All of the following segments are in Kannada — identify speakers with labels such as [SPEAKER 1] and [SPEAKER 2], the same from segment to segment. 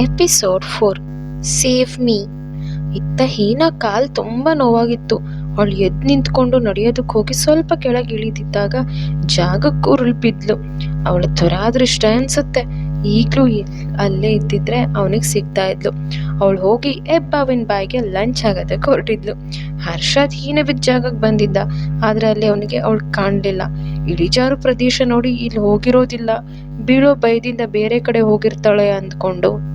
[SPEAKER 1] Episode four. Save me. ಇತ್ತ ಹೀನ ಕಾಲ್ ತುಂಬ ನೋವಾಗಿತ್ತು. ಅವಳು ಎದ್ದು ನಿಂತ್ಕೊಂಡು ನಡೆಯೋದಕ್ಕೆ ಹೋಗಿ ಸ್ವಲ್ಪ ಕೆಳಗೆ ಇಳಿದಿದ್ದಾಗ ಜಾಗಕ್ಕೂ ಬಿದ್ಲು ಅವಳ ದುರಾದೃಷ್ಟ ಅನ್ಸುತ್ತೆ. ಈಗ್ಲೂ ಅಲ್ಲೇ ಇದ್ದಿದ್ರೆ ಅವನಿಗೆ ಸಿಗ್ತಾ ಇದ್ಲು. ಅವಳು ಹೋಗಿ ಎಬ್ಬಾವಿನ ಬಾಯಿಗೆ ಲಂಚ್ ಆಗೋದಕ್ಕೆ ಹೊರಟಿದ್ಲು. ಹರ್ಷದ್ ಹೀನ ಬಿದ್ದ ಜಾಗಕ್ಕೆ ಬಂದಿದ್ದ. ಆದ್ರೆ ಅಲ್ಲಿ ಅವನಿಗೆ ಅವಳು ಕಾಣಲಿಲ್ಲ. ಇಳಿಜಾರು ಪ್ರದೇಶ ನೋಡಿ ಇಲ್ಲಿ ಹೋಗಿರೋದಿಲ್ಲ. ಬೀಳೋ ಭಯದಿಂದ ಬೇರೆ ಕಡೆ ಹೋಗಿರ್ತಾಳೆ ಅಂದ್ಕೊಂಡು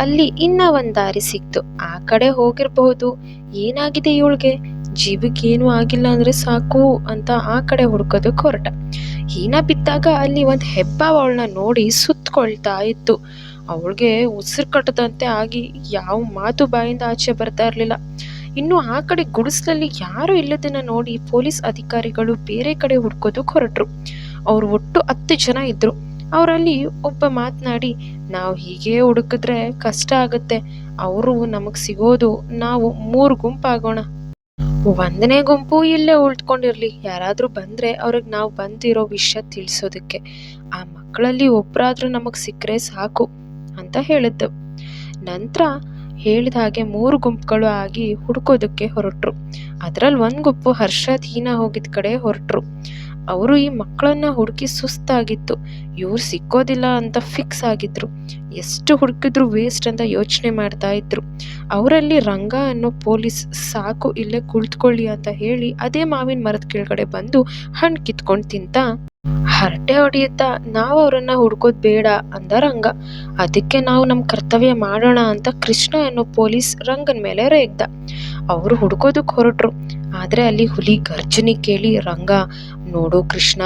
[SPEAKER 1] ಅಲ್ಲಿ ಇನ್ನ ಒಂದ್ ದಾರಿ ಸಿಕ್ತು. ಆ ಕಡೆ ಹೋಗಿರ್ಬಹುದು. ಏನಾಗಿದೆ ಇವಳಿಗೆ? ಜೀವಕ್ಕೇನು ಆಗಿಲ್ಲ ಅಂದ್ರೆ ಸಾಕು ಅಂತ ಆ ಕಡೆ ಹುಡ್ಕೋದಕ್ಕೆ ಹೊರಟ ಹೀನ ಬಿದ್ದಾಗ ಅಲ್ಲಿ ಒಂದು ಹೆಬ್ಬ ಅವಳನ್ನ ನೋಡಿ ಸುತ್ತಕೊಳ್ತಾ ಇತ್ತು. ಅವಳಿಗೆ ಉಸಿರು ಕಟ್ಟದಂತೆ ಆಗಿ ಯಾವ ಮಾತು ಬಾಯಿಂದ ಆಚೆ ಬರ್ತಾ ಇರಲಿಲ್ಲ. ಇನ್ನು ಆ ಕಡೆ ಗುಡಿಸ್ಲಲ್ಲಿ ಯಾರು ಇಲ್ಲದನ್ನ ನೋಡಿ ಪೊಲೀಸ್ ಅಧಿಕಾರಿಗಳು ಬೇರೆ ಕಡೆ ಹುಡ್ಕೋದಕ್ಕೆ ಹೊರಟ್ರು ಅವರು ಒಟ್ಟು ಹತ್ತು ಜನ ಇದ್ರು. ಅವರಲ್ಲಿ ಒಬ್ಬ ಮಾತನಾಡಿ, ನಾವು ಹೀಗೆ ಹುಡುಕಿದ್ರೆ ಕಷ್ಟ ಆಗುತ್ತೆ. ಅವರು ನಮಗ್ ಸಿಗೋದು ನಾವು ಮೂರು ಗುಂಪಾಗೋಣ ಒಂದನೇ ಗುಂಪು ಇಲ್ಲೇ ಉಳ್ಕೊಂಡಿರ್ಲಿ. ಯಾರಾದ್ರೂ ಬಂದ್ರೆ ಅವ್ರಿಗೆ ನಾವು ಬಂದಿರೋ ವಿಷಯ ತಿಳಿಸೋದಕ್ಕೆ. ಆ ಮಕ್ಕಳಲ್ಲಿ ಒಬ್ರಾದ್ರೂ ನಮಗೆ ಸಿಕ್ಕರೆ ಸಾಕು, ಅಂತ ಹೇಳಿದ್ದು. ನಂತರ ಹೇಳಿದ ಹಾಗೆ ಮೂರು ಗುಂಪುಗಳು ಆಗಿ ಹುಡುಕೋದಕ್ಕೆ ಹೊರಟ್ರು. ಅದರಲ್ಲಿ ಒಂದು ಗುಂಪು ಹರ್ಷದ್ ಹೀನ ಹೋಗಿದ ಕಡೆ ಹೊರಟ್ರು. ಅವರು ಈ ಮಕ್ಕಳನ್ನ ಹುಡುಕಿ ಸುಸ್ತಾಗಿತ್ತು. ಇವ್ರು ಸಿಕ್ಕೋದಿಲ್ಲ ಅಂತ ಫಿಕ್ಸ್ ಆಗಿದ್ರು. ಎಷ್ಟು ಹುಡುಕಿದ್ರು ವೇಸ್ಟ್ ಅಂತ ಯೋಚನೆ ಮಾಡ್ತಾ ಇದ್ರು. ಅವರಲ್ಲಿ ರಂಗ ಅನ್ನೋ ಪೊಲೀಸ್ ಸಾಕು ಇಲ್ಲೇ ಕುಳಿತುಕೊಳ್ಳಿ ಅಂತ ಹೇಳಿ ಅದೇ ಮಾವಿನ ಮರದ ಕೆಳಗಡೆ ಬಂದು ಹಣ್ಣು ಕಿತ್ಕೊಂಡು ತಿಂತ, ಹರಟೆ ಹೊಡೆಯುತ್ತಾ, ನಾವು ಅವರನ್ನು ಹುಡ್ಕೋದ್ ಬೇಡ ಅಂದ ರಂಗ. ಅದಕ್ಕೆ ನಾವು ನಮ್ಮ ಕರ್ತವ್ಯ ಮಾಡೋಣ ಅಂತ ಕೃಷ್ಣ ಅನ್ನೋ ಪೊಲೀಸ್ ರಂಗನ್ ಮೇಲೆ ರೇಗ್ದ. ಅವರು ಹುಡ್ಕೋದಕ್ ಹೊರಟ್ರು. ಆದ್ರೆ ಅಲ್ಲಿ ಹುಲಿ ಗರ್ಜನೆ ಕೇಳಿ, ರಂಗ, ನೋಡು ಕೃಷ್ಣ,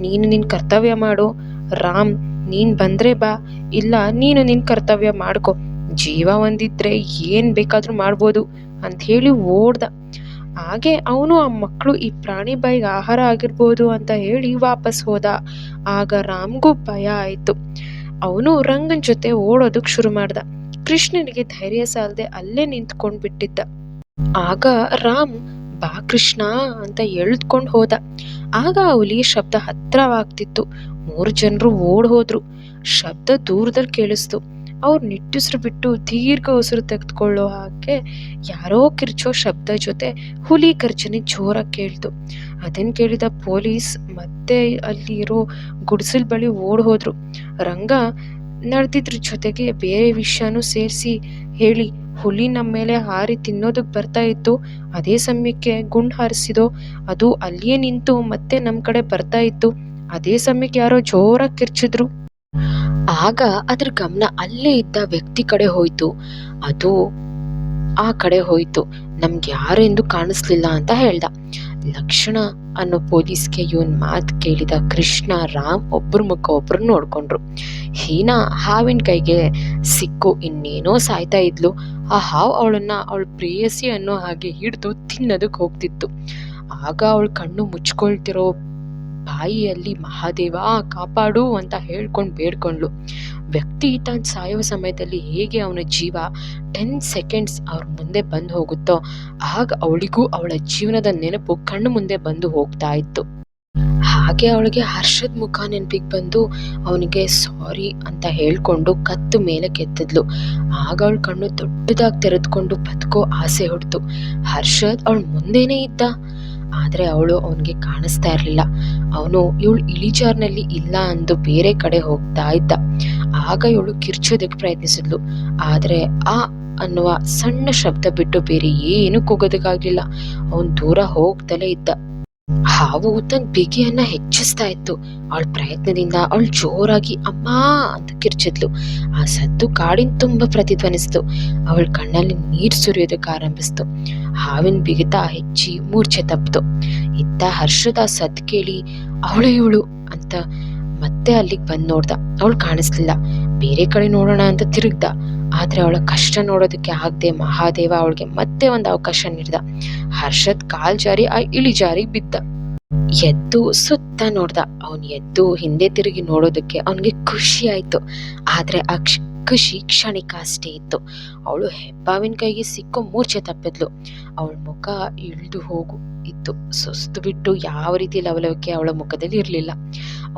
[SPEAKER 1] ನೀನು ನಿನ್ ಕರ್ತವ್ಯ ಮಾಡು. ರಾಮ್, ನೀನ್ ಬಂದ್ರೆ ಬಾ. ಇಲ್ಲ, ನೀನು ನಿನ್ ಕರ್ತವ್ಯ ಮಾಡ್ಕೊ. ಜೀವ ಒಂದಿದ್ರೆ ಏನ್ ಬೇಕಾದ್ರೂ ಮಾಡ್ಬೋದು ಅಂತ ಹೇಳಿ ಓಡ್ದ. ಹಾಗೆ ಅವನು ಆ ಮಕ್ಕಳು ಈ ಪ್ರಾಣಿ ಬಾಯಿಗೆ ಆಹಾರ ಆಗಿರ್ಬೋದು ಅಂತ ಹೇಳಿ ವಾಪಸ್ ಹೋದ. ಆಗ ರಾಮ್ಗೂ ಭಯ ಆಯ್ತು. ಅವನು ರಂಗನ್ ಜೊತೆ ಓಡೋದಕ್ ಶುರು ಮಾಡ್ದ. ಕೃಷ್ಣನಿಗೆ ಧೈರ್ಯ ಸಾಲದೆ ಅಲ್ಲೇ ನಿಂತ್ಕೊಂಡ್ ಬಿಟ್ಟಿದ್ದ ಆಗ ರಾಮ್ ಬಾ ಕೃಷ್ಣ ಅಂತ ಎಳ್ದ್ಕೊಂಡ್ ಹೋದ. ಆಗ ಆ ಹುಲಿ ಶಬ್ದ ಹತ್ರವಾಗ್ತಿತ್ತು ಮೂರು ಜನರು ಓಡ್ ಹೋದ್ರು. ಶಬ್ದ ದೂರದಲ್ಲಿ ಕೇಳಿಸ್ತು. ಅವ್ರು ನಿಟ್ಟುಸಿರು ಬಿಟ್ಟು ದೀರ್ಘ ಉಸಿರು ತೆಗೆದುಕೊಳ್ಳೋ ಹಾಗೆ ಯಾರೋ ಕಿರ್ಚೋ ಶಬ್ದ ಜೊತೆ ಹುಲಿ ಗರ್ಜನೆ ಜೋರಾಗಿ ಕೇಳ್ತು. ಅದನ್ ಕೇಳಿದ ಪೊಲೀಸ್ ಮತ್ತೆ ಅಲ್ಲಿರೋ ಗುಡಿಸಲ್ ಬಳಿ ಓಡ್ ಹೋದ್ರು. ರಂಗ, ನಡೆದಿದ್ರ ಜೊತೆಗೆ ಬೇರೆ ವಿಷಯನೂ ಸೇರಿಸಿ ಹೇಳಿ ಹುಲಿ ನಮ್ಮ ಮೇಲೆ ಹಾರಿ ತಿನ್ನೋದಕ್ಕೆ ಬರ್ತಾ ಇತ್ತು. ಅದೇ ಸಮಯಕ್ಕೆ ಗುಂಡು ಹಾರಿಸಿದೋ, ಅದು ಅಲ್ಲಿಯೇ ನಿಂತು ಮತ್ತೆ ನಮ್ಮ ಕಡೆ ಬರ್ತಾ ಇತ್ತು. ಅದೇ ಸಮಯಕ್ಕೆ ಯಾರೋ ಜೋರಾಗಿ ಕಿರ್ಚಿದ್ರು. ಆಗ ಅದ್ರ ಗಮನ ಅಲ್ಲೇ ಇದ್ದ ವ್ಯಕ್ತಿ ಕಡೆ ಹೋಯ್ತು. ಅದು ಆ ಕಡೆ ಹೋಯ್ತು. ನಮ್ಗೆ ಯಾರು ಎಂದು ಕಾಣಿಸ್ಲಿಲ್ಲ ಅಂತ ಹೇಳ್ದ. ಲಕ್ಷಣ ಅನ್ನೋ ಪೊಲೀಸ್ಗೆ ಇವನ್ ಮಾತ್ ಕೇಳಿದ ಕೃಷ್ಣ, ರಾಮ್ ಒಬ್ಬರ ಮುಖ ಒಬ್ರು ನೋಡ್ಕೊಂಡ್ರು. ಹೀನಾ ಹಾವಿನ ಕೈಗೆ ಸಿಕ್ಕು, ಇನ್ನೇನೋ ಸಾಯ್ತಾ ಇದ್ಲು. ಆ ಹಾವು ಅವಳನ್ನ ಅವಳ ಪ್ರೇಯಸಿ ಅನ್ನೋ ಹಾಗೆ ಹಿಡಿದು ತಿನ್ನೋದಕ್ಕೆ ಹೋಗ್ತಿತ್ತು. ಆಗ ಅವಳ ಕಣ್ಣು ಮುಚ್ಕೊಳ್ತಿರೋ ಬಾಯಿಯಲ್ಲಿ ಮಹಾದೇವ ಕಾಪಾಡು ಅಂತ ಹೇಳ್ಕೊಂಡು ಬೇಡ್ಕೊಂಡ್ಲು ವ್ಯಕ್ತಿ ತಾನು ಸಾಯುವ ಸಮಯದಲ್ಲಿ ಹೇಗೆ ಅವನ ಜೀವ ಟೆನ್ ಸೆಕೆಂಡ್ಸ್ ಅವ್ರ ಮುಂದೆ ಬಂದು ಹೋಗುತ್ತೋ, ಆಗ ಅವಳಿಗೂ ಅವಳ ಜೀವನದ ನೆನಪು ಕಣ್ಣು ಮುಂದೆ ಬಂದು ಹೋಗ್ತಾ ಇತ್ತು. ಹಾಗೆ ಅವಳಿಗೆ ಹರ್ಷದ್ ಮುಖ ನೆನಪಿಗೆ ಬಂದು ಅವನಿಗೆ ಸಾರಿ ಅಂತ ಹೇಳ್ಕೊಂಡು ಕತ್ತು ಮೇಲೆ ಕೆತ್ತಿದ್ಲು. ಆಗ ಅವಳ ಕಣ್ಣು ದೊಡ್ಡದಾಗಿ ತೆರೆದುಕೊಂಡು ಬದುಕೋ ಆಸೆ ಹೊಡ್ತು ಹರ್ಷದ್ ಅವಳ ಮುಂದೆನೇ ಇದ್ದ? ಆದ್ರೆ ಅವಳು ಅವನಿಗೆ ಕಾಣಿಸ್ತಾ ಇರಲಿಲ್ಲ. ಅವನು ಇವಳು ಇಳಿಜಾರ್ನಲ್ಲಿ ಇಲ್ಲ ಅಂದು ಬೇರೆ ಕಡೆ ಹೋಗ್ತಾ ಇದ್ದ. ಆಗ ಇವಳು ಕಿರ್ಚೋದಕ್ಕೆ ಪ್ರಯತ್ನಿಸಿದ್ಲು. ಆದರೆ ಆ ಅನ್ನುವ ಸಣ್ಣ ಶಬ್ದ ಬಿಟ್ಟು ಬೇರೆ ಏನು ಕೂಗೋದಕ್ಕಾಗ್ಲಿಲ್ಲ. ಅವನ್ ದೂರ ಹೋಗ್ತಲೇ ಇದ್ದ. ಹಾವು ತನ್ನ ಬಿಗಿಯನ್ನ ಹೆಚ್ಚಿಸ್ತಾ ಇತ್ತು. ಅವಳ ಪ್ರಯತ್ನದಿಂದ ಅವಳು ಜೋರಾಗಿ ಅಮ್ಮ ಅಂತ ಕಿರ್ಚಿದ್ಲು. ಆ ಸದ್ದು ಕಾಡಿನ ತುಂಬಾ ಪ್ರತಿಧ್ವನಿಸ್ತು. ಅವಳ ಕಣ್ಣಲ್ಲಿ ನೀರು ಸುರಿಯೋದಕ್ಕೆ ಆರಂಭಿಸ್ತು. ಹಾವಿನ ಬಿಗಿತ ಹೆಚ್ಚಿ ಮೂರ್ಛೆ ತಪ್ಪಿತು. ಇತ್ತ ಹರ್ಷದ ಸದ್ದು ಕೇಳಿ, ಅವಳು ಇವಳು? ಅಂತ ಮತ್ತೆ ಅಲ್ಲಿಗೆ ಬಂದು ನೋಡ್ದ. ಅವಳು ಕಾಣಿಸ್ಲಿಲ್ಲ. ಬೇರೆ ಕಡೆ ನೋಡೋಣ ಅಂತ ತಿರುಗ್ದ. ಆದ್ರೆ ಅವಳ ಕಷ್ಟ ನೋಡೋದಕ್ಕೆ ಆಗದೆ ಮಹಾದೇವ ಅವಳಿಗೆ ಮತ್ತೆ ಒಂದು ಅವಕಾಶ ನೀಡ್ದ. ಹರ್ಷದ್ ಕಾಲ್ ಜಾರಿ, ಆ ಇಳಿ ಜಾರಿ ಬಿದ್ದ. ಎದ್ದು ಸುತ್ತ ನೋಡ್ದ. ಅವನ್ ಎದ್ದು ಹಿಂದೆ ತಿರುಗಿ ನೋಡೋದಕ್ಕೆ ಅವನಿಗೆ ಖುಷಿ ಆಯ್ತು. ಆದ್ರೆ ಆ ಖುಷಿ ಕ್ಷಣಿಕ ಅಷ್ಟೇ ಇತ್ತು. ಅವಳು ಹೆಬ್ಬಾವಿನ ಕೈಗೆ ಸಿಕ್ಕೋ ಮೂರ್ಛೆ ತಪ್ಪಿದ್ಲು. ಅವಳ ಮುಖ ಇಳಿದು ಹೋಗು ಇತ್ತು. ಸುಸ್ತು ಬಿಟ್ಟು ಯಾವ ರೀತಿ ಲವಲವಿಕೆ ಅವಳ ಮುಖದಲ್ಲಿ ಇರ್ಲಿಲ್ಲ.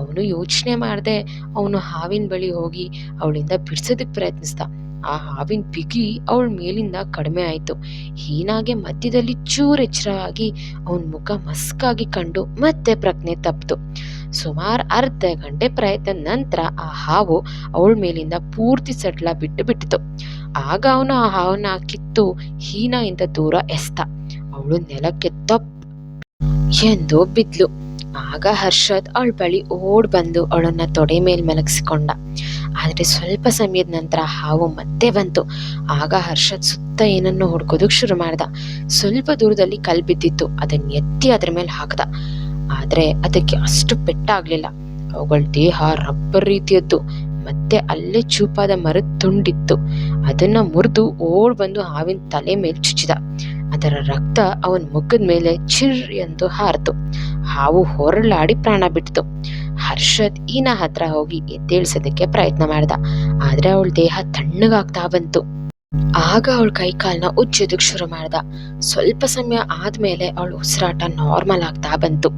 [SPEAKER 1] ಅವನು ಯೋಚನೆ ಮಾಡದೆ ಅವನು ಹಾವಿನ ಬಳಿ ಹೋಗಿ ಅವಳಿಂದ ಬಿಡ್ಸೋದಕ್ಕೆ ಪ್ರಯತ್ನಿಸ್ದ. ಆ ಹಾವಿನ ಬಿಗಿ ಅವಳ ಮೇಲಿಂದ ಕಡಿಮೆ ಆಯಿತು. ಹೀನಾಗೆ ಮಧ್ಯದಲ್ಲಿ ಚೂರ್ ಆಗಿ ಅವನ ಮುಖ ಮಸ್ಕಾಗಿ ಕಂಡು ಮತ್ತೆ ಪ್ರಜ್ಞೆ ತಪ್ಪಿತು. ಸುಮಾರು ಅರ್ಧ ಗಂಟೆ ಪ್ರಯತ್ನ ನಂತರ ಆ ಹಾವು ಅವಳ ಮೇಲಿಂದ ಪೂರ್ತಿ ಸಡ್ಲ ಬಿಟ್ಟು ಬಿಟ್ಟಿತು. ಆಗ ಅವನು ಆ ಹಾವನ್ನ ಕಿತ್ತು ಹೀನಾಯಿಂದ ದೂರ ಎಸ್ತ ಅವಳು ನೆಲಕ್ಕೆ ತಪ್ಪು ಎಂದು ಬಿದ್ಲು. ಆಗ ಹರ್ಷದ್ ಅವಳ ಬಳಿ ಓಡ್ ಬಂದು ಅವಳನ್ನ ತೊಡೆ ಮೇಲೆ ಮಲಗಿಸಿಕೊಂಡ. ಆದ್ರೆ ಸ್ವಲ್ಪ ಸಮಯದ ನಂತರ ಹಾವು ಮತ್ತೆ ಬಂತು. ಆಗ ಹರ್ಷದ್ ಸುತ್ತ ಏನನ್ನು ಹುಡ್ಕೋದಕ್ಕೆ ಶುರು ಮಾಡ್ದ. ಸ್ವಲ್ಪ ದೂರದಲ್ಲಿ ಕಲ್ ಬಿದ್ದಿತ್ತು. ಅದನ್ನ ಎತ್ತಿ ಅದ್ರ ಮೇಲೆ ಹಾಕ್ದ. ಆದ್ರೆ ಅದಕ್ಕೆ ಅಷ್ಟು ಪೆಟ್ಟಾಗ್ಲಿಲ್ಲ ಅವುಗಳ ದೇಹ ರಬ್ಬರ್ ರೀತಿಯದ್ದು. ಮತ್ತೆ ಅಲ್ಲೇ ಚೂಪಾದ ಮರದ ತುಂಡಿತ್ತು. ಅದನ್ನ ಮುರಿದು ಓಡ್ ಬಂದು ಹಾವಿನ ತಲೆ ಮೇಲೆ ಚುಚ್ಚಿದ. ಅದರ ರಕ್ತ ಅವನ ಮುಖದ ಮೇಲೆ ಚಿರ್ ಎಂದು ಹಾರಿತು ಹಾವು ಹೊರಳಾಡಿ ಪ್ರಾಣ ಬಿಟ್ಟಿತು. ಹರ್ಷದ್ ಈನ ಹತ್ರ ಹೋಗಿ ಎದ್ದೇಳಿಸೋದಕ್ಕೆ ಪ್ರಯತ್ನ ಮಾಡ್ದ. ಆದ್ರೆ ಅವಳ ದೇಹ ತಣ್ಣಗಾಗ್ತಾ ಬಂತು. ಆಗ ಅವಳ ಕೈ ಕಾಲ್ನ ಉಜ್ಜೋದಕ್ ಶುರು ಮಾಡ್ದ. ಸ್ವಲ್ಪ ಸಮಯ ಆದ್ಮೇಲೆ ಅವಳ ಉಸಿರಾಟ ನಾರ್ಮಲ್ ಆಗ್ತಾ ಬಂತು.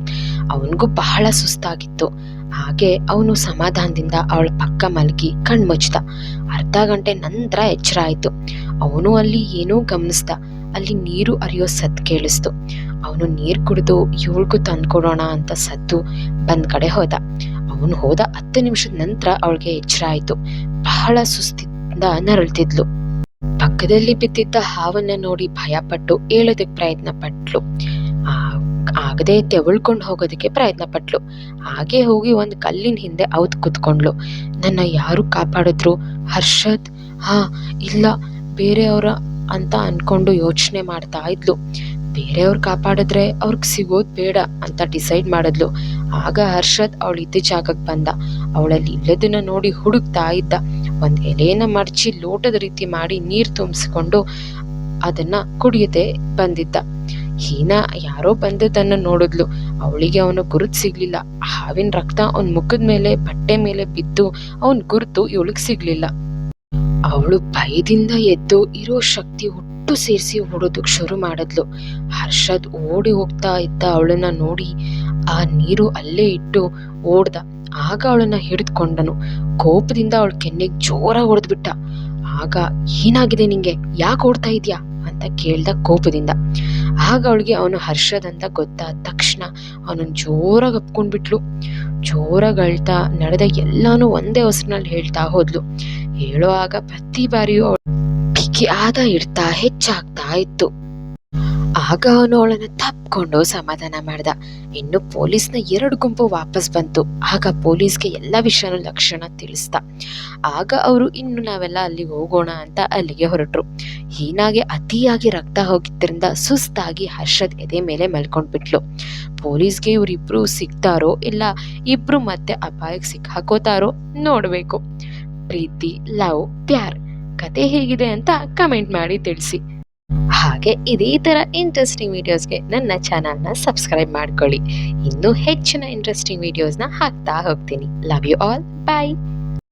[SPEAKER 1] ಅವನಿಗೂ ಬಹಳ ಸುಸ್ತಾಗಿತ್ತು. ಹಾಗೆ ಅವನು ಸಮಾಧಾನದಿಂದ ಅವಳ ಪಕ್ಕ ಮಲಗಿ ಕಣ್ಮುಚ್ದ ಅರ್ಧ ಗಂಟೆ ನಂತರ ಎಚ್ಚರ ಆಯ್ತು. ಅವನು ಅಲ್ಲಿ ಏನೂ ಗಮನಿಸ್ದ. ಅಲ್ಲಿ ನೀರು ಅರಿಯೋ ಸದ್ ಕೇಳಿಸ್ತು. ಅವನು ನೀರು ಕುಡಿದು ಇವಳಿಗೂ ತಂದ್ಕೊಡೋಣ ಅಂತ ಸದ್ದು ಬಂದ್ ಕಡೆ ಹೋದ. ಅವನು ಹೋದ ಹತ್ತು ನಿಮಿಷದ ನಂತರ ಅವಳಿಗೆ ಎಚ್ಚರ ಆಯ್ತು. ಬಹಳ ಸುಸ್ತಿಂದ ನರಳ್ತಿದ್ಲು. ಪಕ್ಕದಲ್ಲಿ ಬಿದ್ದಿದ್ದ ಹಾವನ್ನ ನೋಡಿ ಭಯಪಟ್ಟು ಹೇಳೋದಕ್ಕೆ ಪ್ರಯತ್ನ ಪಟ್ಲು. ಆಗದೆ ತೆವಳ್ಕೊಂಡು ಹೋಗೋದಕ್ಕೆ ಪ್ರಯತ್ನ ಪಟ್ಲು. ಹಾಗೆ ಹೋಗಿ ಒಂದು ಕಲ್ಲಿನ ಹಿಂದೆ ಅವತ್ ಕುತ್ಕೊಂಡ್ಲು ನನ್ನ ಯಾರು ಕಾಪಾಡಿದ್ರು? ಹರ್ಷದ್? ಹಾ, ಇಲ್ಲ, ಬೇರೆಯವರ ಅಂತ ಅನ್ಕೊಂಡು ಯೋಚನೆ ಮಾಡ್ತಾ ಇದ್ಲು. ಬೇರೆಯವ್ರು ಕಾಪಾಡಿದ್ರೆ ಅವ್ರಿಗೆ ಸಿಗೋದು ಬೇಡ ಅಂತ ಡಿಸೈಡ್ ಮಾಡಿದ್ಲು. ಆಗ ಹರ್ಷದ್ ಅವಳು ಇದ್ದ ಜಾಗಕ್ಕೆ ಬಂದ. ಅವಳಲ್ಲಿ ಇಲ್ಲದನ್ನ ನೋಡಿ ಹುಡುಕ್ತಾ ಇದ್ದ. ಒಂದು ಎಲೆನ ಮಡಚಿ ಲೋಟದ ರೀತಿ ಮಾಡಿ ನೀರು ತುಂಬಿಸ್ಕೊಂಡು ಅದನ್ನ ಕುಡಿಯದೆ ಬಂದಿದ್ದ. ಹೀನಾ ಯಾರೋ ಬಂದದನ್ನ ನೋಡಿದ್ಲು. ಅವಳಿಗೆ ಅವನ ಗುರುತು ಸಿಗ್ಲಿಲ್ಲ. ಹಾವಿನ ರಕ್ತ ಅವನ ಮುಖದ ಮೇಲೆ, ಬಟ್ಟೆ ಮೇಲೆ ಬಿದ್ದು ಅವನ್ ಗುರುತು ಇವಳಿಗೆ ಸಿಗ್ಲಿಲ್ಲ. ಅವಳು ಭಯದಿಂದ ಎದ್ದು ಇರೋ ಶಕ್ತಿ ಒಟ್ಟು ಸೇರಿಸಿ ಓಡೋದಕ್ಕೆ ಶುರು ಮಾಡಿದ್ಲು. ಹರ್ಷದ್ ಓಡಿ ಹೋಗ್ತಾ ಇದ್ದ ಅವಳನ್ನ ನೋಡಿ ಆ ನೀರು ಅಲ್ಲೇ ಇಟ್ಟು ಓಡ್ದ. ಆಗ ಅವಳನ್ನ ಹಿಡಿದುಕೊಂಡನು. ಕೋಪದಿಂದ ಅವಳ ಕೆನ್ನೆಗೆ ಜೋರಾಗಿ ಹೊಡೆದ್ಬಿಟ್ಟ. ಆಗ, ಏನಾಗಿದೆ ನಿಂಗೆ? ಯಾಕೆ ಓಡ್ತಾ ಇದ್ಯಾ? ಅಂತ ಕೇಳ್ದ ಕೋಪದಿಂದ. ಆಗ ಅವಳಿಗೆ ಅವನು ಹರ್ಷದ್ ಅಂತ ಗೊತ್ತಾದ ತಕ್ಷಣ ಅವನನ್ನು ಜೋರಾಗಿ ಅಪ್ಕೊಂಡ್ಬಿಟ್ಲು. ಜೋರಾಗಿ ಅಳ್ತಾ ನಡೆದ ಎಲ್ಲಾನು ಒಂದೇ ಹೊಸನಲ್ಲಿ ಹೇಳ್ತಾ ಹೋದ್ಲು. ಹೇಳುವಾಗ ಪ್ರತಿ ಬಾರಿಯೂ ಅವಳು ಬಿಗಿಯಾದ ಇಡ್ತಾ ಹೆಚ್ಚಾಗ್ತಾ ಇತ್ತು. ಆಗ ಅವನು ಅವಳನ್ನ ತಪ್ಕೊಂಡು ಸಮಾಧಾನ ಮಾಡ್ದ. ಇನ್ನು ಪೊಲೀಸ್ನ ಎರಡು ಗುಂಪು ವಾಪಸ್ ಬಂತು. ಆಗ ಪೊಲೀಸ್ಗೆ ಎಲ್ಲ ವಿಷಯನೂ ಲಕ್ಷಣ ತಿಳಿಸ್ದ. ಆಗ ಅವರು, ಇನ್ನು ನಾವೆಲ್ಲ ಅಲ್ಲಿಗೆ ಹೋಗೋಣ ಅಂತ ಅಲ್ಲಿಗೆ ಹೊರಟ್ರು. ಹೀನಾಗೆ ಅತಿಯಾಗಿ ರಕ್ತ ಹೋಗಿದ್ದರಿಂದ ಸುಸ್ತಾಗಿ ಹರ್ಷದ್ ಎದೆ ಮೇಲೆ ಮಲ್ಕೊಂಡ್ಬಿಟ್ಲು. ಪೊಲೀಸ್ಗೆ ಇವರಿಬ್ರು ಸಿಗ್ತಾರೋ ಇಲ್ಲ, ಇಬ್ರು ಮತ್ತೆ ಅಪಾಯಕ್ಕೆ ಸಿಕ್ಕಾಕೋತಾರೋ ನೋಡಬೇಕು. ಪ್ರೀತಿ, ಲವ್, ಪ್ಯಾರ್ ಕತೆ ಹೇಗಿದೆ ಅಂತ ಕಮೆಂಟ್ ಮಾಡಿ ತಿಳಿಸಿ. ಹಾಗೆ ಇದೇ ತರ ಇಂಟ್ರೆಸ್ಟಿಂಗ್ ವಿಡಿಯೋಸ್ಗೆ ನನ್ನ ಚಾನಲ್ನ ಸಬ್ಸ್ಕ್ರೈಬ್ ಮಾಡ್ಕೊಳ್ಳಿ. ಇನ್ನೂ ಹೆಚ್ಚಿನ ಇಂಟ್ರೆಸ್ಟಿಂಗ್ ವಿಡಿಯೋಸ್ನ ಹಾಕ್ತಾ ಹೋಗ್ತೀನಿ. Love you all bye